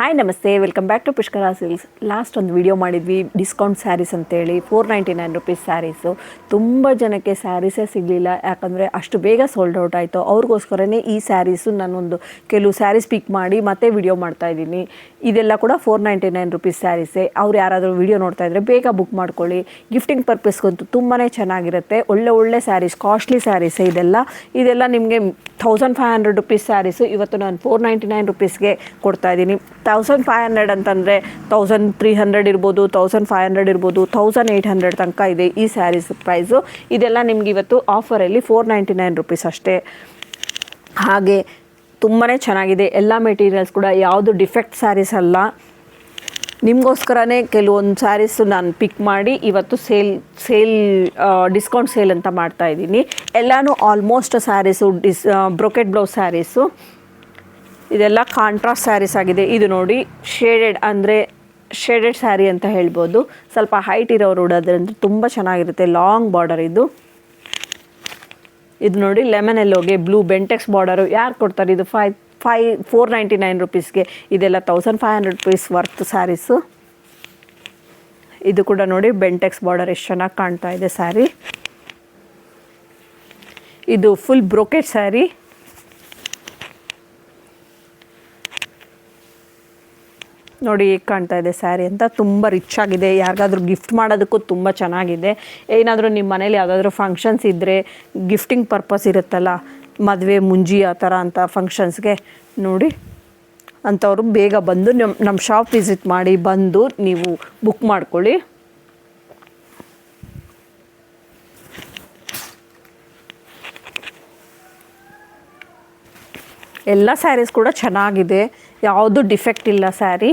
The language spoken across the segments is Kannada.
ಹಾಯ್ ನಮಸ್ತೆ welcome back to Pushkara Silks last ಒಂದು ವಿಡಿಯೋ ಮಾಡಿದ್ವಿ ಡಿಸ್ಕೌಂಟ್ ಸ್ಯಾರೀಸ್ ಅಂತೇಳಿ four ninety nine rupees sarees ತುಂಬ ಜನಕ್ಕೆ ಸ್ಯಾರೀಸೇ ಸಿಗಲಿಲ್ಲ. ಯಾಕಂದರೆ ಅಷ್ಟು ಬೇಗ ಸೋಲ್ಡ್ ಔಟ್ ಆಯಿತು. ಅವ್ರಿಗೋಸ್ಕರನೇ ಈ ಸ್ಯಾರೀಸು ನಾನೊಂದು ಕೆಲವು ಸ್ಯಾರೀಸ್ ಪಿಕ್ ಮಾಡಿ ಮತ್ತೆ ವಿಡಿಯೋ ಮಾಡ್ತಾ ಇದ್ದೀನಿ. ಇದೆಲ್ಲ ಕೂಡ ಫೋರ್ ನೈಂಟಿ ನೈನ್ ರುಪೀಸ್ ಸ್ಯಾರೀಸೇ ಅವ್ರು ಯಾರಾದರೂ ವಿಡಿಯೋ ನೋಡ್ತಾ ಇದ್ದರೆ ಬೇಗ ಬುಕ್ ಮಾಡ್ಕೊಳ್ಳಿ. ಗಿಫ್ಟಿಂಗ್ ಪರ್ಪಸ್ಗಂತೂ ತುಂಬಾ ಚೆನ್ನಾಗಿರುತ್ತೆ. ಒಳ್ಳೆ ಒಳ್ಳೆ ಸ್ಯಾರೀಸ್ ಕಾಸ್ಟ್ಲಿ ಸ್ಯಾರೀಸೇ ಇದೆಲ್ಲ. ಇದೆಲ್ಲ ನಿಮಗೆ thousand five hundred rupees saris ಇವತ್ತು ನಾನು ಫೋರ್ ನೈಂಟಿ ನೈನ್ ರುಪೀಸ್ಗೆ ಕೊಡ್ತಾ ಇದ್ದೀನಿ. ತೌಸಂಡ್ ಫೈವ್ ಹಂಡ್ರೆಡ್ ಅಂತಂದರೆ ತೌಸಂಡ್ ತ್ರೀ ಹಂಡ್ರೆಡ್ ಇರ್ಬೋದು ತೌಸಂಡ್ ಫೈವ್ ಹಂಡ್ರೆಡ್ ಇರ್ಬೋದು ತೌಸಂಡ್ ಏಯ್ಟ್ ಹಂಡ್ರೆಡ್ ತನಕ ಇದೆ ಈ ಸ್ಯಾರೀಸ್ ಪ್ರೈಸು ಇದೆಲ್ಲ ನಿಮ್ಗೆ ಇವತ್ತು ಆಫರಲ್ಲಿ ಫೋರ್ ನೈಂಟಿ ನೈನ್ ರುಪೀಸ್ ಅಷ್ಟೇ. ಹಾಗೆ ತುಂಬಾ ಚೆನ್ನಾಗಿದೆ. ಎಲ್ಲ ಮೆಟೀರಿಯಲ್ಸ್ ಕೂಡ, ಯಾವುದು ಡಿಫೆಕ್ಟ್ ಸ್ಯಾರೀಸ್ ಅಲ್ಲ. ನಿಮಗೋಸ್ಕರನೇ ಕೆಲವೊಂದು ಸ್ಯಾರೀಸು ನಾನು ಪಿಕ್ ಮಾಡಿ ಇವತ್ತು ಸೇಲ್ ಸೇಲ್ ಡಿಸ್ಕೌಂಟ್ ಸೇಲ್ ಅಂತ ಮಾಡ್ತಾ ಇದ್ದೀನಿ. ಎಲ್ಲನೂ almost sarees this brocade blouse sarees ಇದೆಲ್ಲ ಕಾಂಟ್ರಾಸ್ಟ್ ಸ್ಯಾರೀಸ್ ಆಗಿದೆ. ಇದು ನೋಡಿ ಶೇಡೆಡ್ ಅಂದರೆ ಶೇಡೆಡ್ ಸ್ಯಾರಿ ಅಂತ ಹೇಳ್ಬೋದು. ಸ್ವಲ್ಪ ಹೈಟ್ ಇರೋರು ಉಡೋದ್ರಿಂದ ತುಂಬ ಚೆನ್ನಾಗಿರುತ್ತೆ. ಲಾಂಗ್ ಬಾರ್ಡರ್ ಇದು. ಇದು ನೋಡಿ ಲೆಮನ್ ಎಲ್ಲೋಗೆ ಬ್ಲೂ ಬೆಂಟೆಕ್ಸ್ ಬಾರ್ಡರು ಯಾರು ಕೊಡ್ತಾರೆ ಇದು? ಫೈವ್ ಫೈ ಫೋರ್ ನೈಂಟಿ ನೈನ್ ರುಪೀಸ್ಗೆ ಇದೆಲ್ಲ thousand five hundred rupees worth sarees ಇದು ಕೂಡ ನೋಡಿ ಬೆಂಟೆಕ್ಸ್ ಬಾರ್ಡರ್ ಎಷ್ಟು ಚೆನ್ನಾಗಿ ಕಾಣ್ತಾ ಇದೆ ಸ್ಯಾರಿ ಇದು ಫುಲ್ ಬ್ರೋಕೆಟ್ ಸ್ಯಾರಿ ನೋಡಿ ಹೇಗೆ ಕಾಣ್ತಾ ಇದೆ ಸ್ಯಾರಿ ಅಂತ. ತುಂಬ ರಿಚ್ ಆಗಿದೆ. ಯಾರಿಗಾದ್ರೂ ಗಿಫ್ಟ್ ಮಾಡೋದಕ್ಕೂ ತುಂಬ ಚೆನ್ನಾಗಿದೆ. ಏನಾದರೂ ನಿಮ್ಮ ಮನೇಲಿ ಯಾವುದಾದ್ರೂ ಫಂಕ್ಷನ್ಸ್ ಇದ್ದರೆ ಗಿಫ್ಟಿಂಗ್ ಪರ್ಪಸ್ ಇರುತ್ತಲ್ಲ, ಮದುವೆ, ಮುಂಜಿ ಆ ಥರ ಅಂತ ಫಂಕ್ಷನ್ಸ್ಗೆ ನೋಡಿ. ಅಂಥವ್ರು ಬೇಗ ಬಂದು ನಮ್ಮ ನಮ್ಮ ಶಾಪ್ ವಿಸಿಟ್ ಮಾಡಿ ಬಂದು ನೀವು ಬುಕ್ ಮಾಡ್ಕೊಳ್ಳಿ. ಎಲ್ಲ ಸ್ಯಾರೀಸ್ ಕೂಡ ಚೆನ್ನಾಗಿದೆ. ಯಾವುದು ಡಿಫೆಕ್ಟ್ ಇಲ್ಲ ಸ್ಯಾರಿ.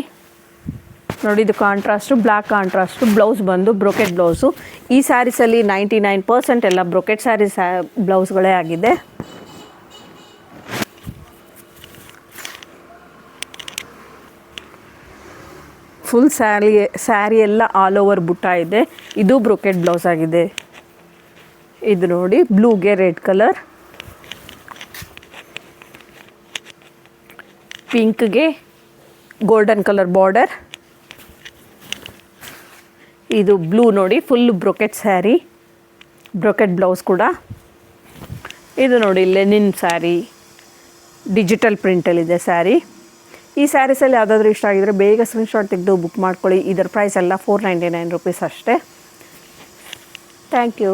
ನೋಡಿ, ಇದು ಕಾಂಟ್ರಾಸ್ಟು ಬ್ಲ್ಯಾಕ್ ಕಾಂಟ್ರಾಸ್ಟು ಬ್ಲೌಸ್ ಬಂದು ಬ್ರೊಕೆಟ್ ಬ್ಲೌಸು ಈ ಸ್ಯಾರೀಸಲ್ಲಿ ನೈಂಟಿ ನೈನ್ ಪರ್ಸೆಂಟ್ ಎಲ್ಲ ಬ್ರೊಕೆಟ್ ಸ್ಯಾರೀಸ್ ಬ್ಲೌಸ್ಗಳೇ ಆಗಿದೆ. ಫುಲ್ ಸ್ಯಾರಿ ಸ್ಯಾರಿ ಎಲ್ಲ ಆಲ್ ಓವರ್ ಬುಟ್ಟ ಇದೆ. ಇದು ಬ್ರೊಕೆಟ್ ಬ್ಲೌಸ್ ಆಗಿದೆ. ಇದು ನೋಡಿ ಬ್ಲೂಗೆ ರೆಡ್ ಕಲರ್ ಪಿಂಕ್ಗೆ ಗೋಲ್ಡನ್ ಕಲರ್ ಬಾರ್ಡರ್ ಇದು ಬ್ಲೂ ನೋಡಿ full brocade saree brocade blouse ಕೂಡ. ಇದು ನೋಡಿ ಲೆನಿನ್ ಸ್ಯಾರಿ ಡಿಜಿಟಲ್ ಪ್ರಿಂಟಲ್ಲಿದೆ ಸ್ಯಾರಿ ಈ ಸ್ಯಾರೀಸಲ್ಲಿ ಯಾವುದಾದ್ರೂ ಇಷ್ಟ ಆಗಿದರೆ ಬೇಗ ಸ್ಕ್ರೀನ್ಶಾಟ್ ತೆಗೆದು ಬುಕ್ ಮಾಡ್ಕೊಳ್ಳಿ. ಇದರ ಪ್ರೈಸ್ ಎಲ್ಲ ಫೋರ್ ನೈಂಟಿ ನೈನ್ ರುಪೀಸ್ ಅಷ್ಟೇ. Thank you